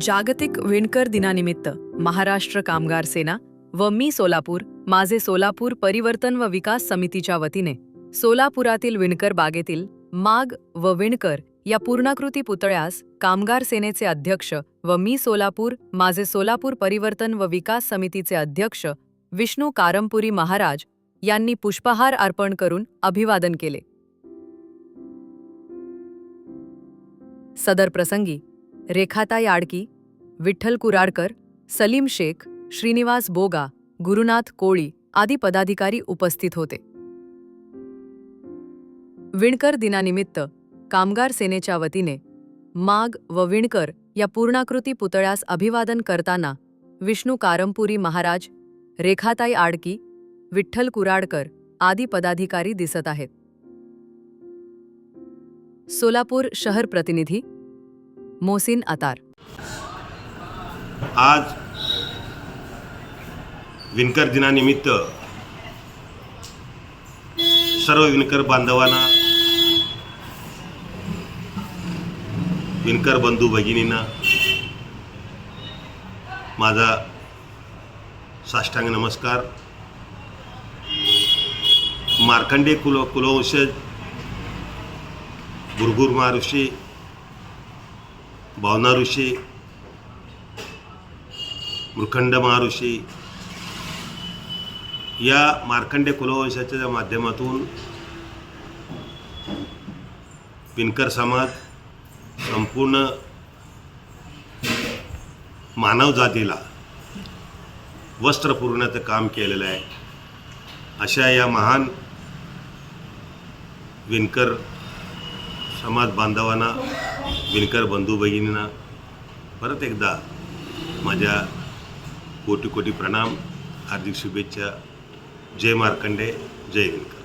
जागतिक विणकर दिनानिमित्त महाराष्ट्र कामगार सेना व मी सोलापूर माझे सोलापूर परिवर्तन व विकास समितीच्या वतीने सोलापुरातील विणकर बागेतील माग व विणकर या पूर्णाकृती पुतळ्यास कामगार सेनेचे अध्यक्ष व मी सोलापूर माझे सोलापूर परिवर्तन व विकास समितीचे अध्यक्ष विष्णू कारंपुरी महाराज यांनी पुष्पहार अर्पण करून अभिवादन केले. सदर प्रसंगी रेखाताई आडकी विठ्ठल कुराडकर सलीम शेख श्रीनिवास बोगा गुरुनाथ कोळी आदी पदाधिकारी उपस्थित होते. विणकर दिनानिमित्त कामगार सेनेच्या वतीने माग व विणकर या पूर्णाकृती पुतळ्यास अभिवादन करताना विष्णू कारंपुरी महाराज रेखाताई आडकी विठ्ठल कुराडकर आदी पदाधिकारी दिसत आहेत. सोलापूर शहर प्रतिनिधी मोसिन अतार. आज विणकर दिनानिमित्त सर्व विणकर बांधवांना विणकर बंधू भगिनींना माझा साष्टांग नमस्कार. मार्कंडे कुल कुलवंशज भुरगुर ऋषी भावना ऋषी मृखंड महाऋषी या मार्कंडे कुलवंशाच्या माध्यमातून विणकर समाज संपूर्ण मानव जातीला वस्त्र पुरवण्याचं काम केलेलं आहे. अशा या महान विणकर समाज बांधवांना विणकर बंधू भगिनींना परत एकदा माझ्या कोटी कोटी प्रणाम हार्दिक शुभेच्छा. जय मार्कंडे जय विणकर